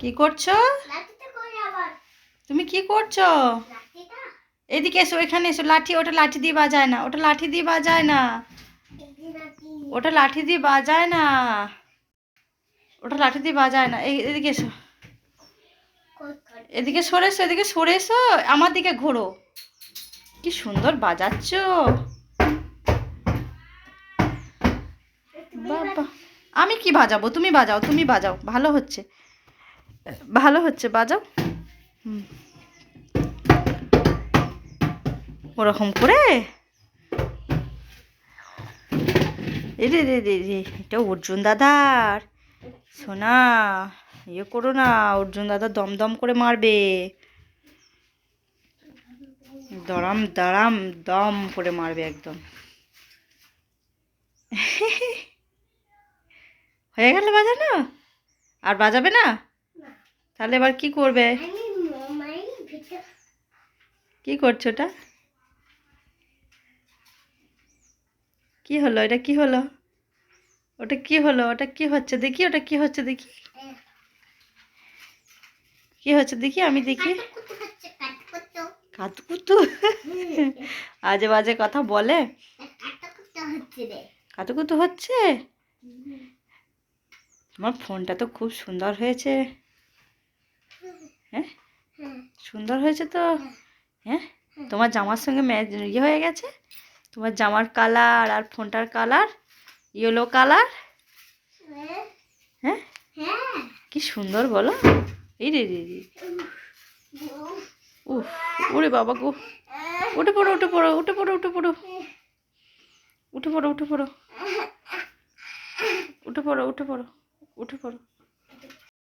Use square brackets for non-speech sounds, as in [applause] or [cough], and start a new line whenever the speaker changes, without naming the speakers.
কি করছ? তুমি কি করছ? এদিকে এসো, এখানে এসো। লাঠি, ওটা লাঠি দিয়ে বাজায় না। ওটা লাঠি দিয়ে বাজায় না। ওটা লাঠি দিয়ে বাজায় না। ওটা লাঠি দিয়ে বাজায় না। এদিকে এসো। এদিকে সরে এসো, এদিকে সরে এসো। আমার দিকে ঘোরো। কি সুন্দর বাজাচ্ছ বাবা আমি কি বাজাবো? তুমি বাজাও তুমি বাজাও। ভালো হচ্ছে। ভালো হচ্ছে, বাজাও। ওরকম করে? রে রে রে রে, এটা অর্জুন দাদার। সোনা ইয়ে করো না, অর্জুন দাদা দমদম করে মারবে। দরাম দারাম দম করে মারবে একদম। [laughs] হয়ে গেল বাজানো? আর বাজাবে না? তাহলে এবার কি করবে? কি করছ ওটা? কি হলো? এটা কি হলো? ওটা কি হলো? ওটা কি হচ্ছে? দেখি ওটা কি হচ্ছে দেখি। কি হচ্ছে দেখি? আমি দেখি। কাতুকুতু আজে বাজে কথা বলে? কাতুকুতু হচ্ছে? তোমার ফোনটা তো খুব সুন্দর হয়েছে। হ্যাঁ? সুন্দর হয়েছে তো? হ্যাঁ? তোমার জামার সঙ্গে ম্যাচ ইয়ে হয়ে গেছে? তোমার জামার কালার আর ফোনটার কালার? Yellow colour? হ্যাঁ? কি সুন্দর বলো। এই রে রে রে। উফ, ওরে বাবা গো। উঠে পড়ো উঠে পড়ো উঠে পড়ো উঠে পড়ো। উঠে পড়ো উঠে পড়ো। উঠে পড়ো উঠে পড়ো। উঠে পড়ো।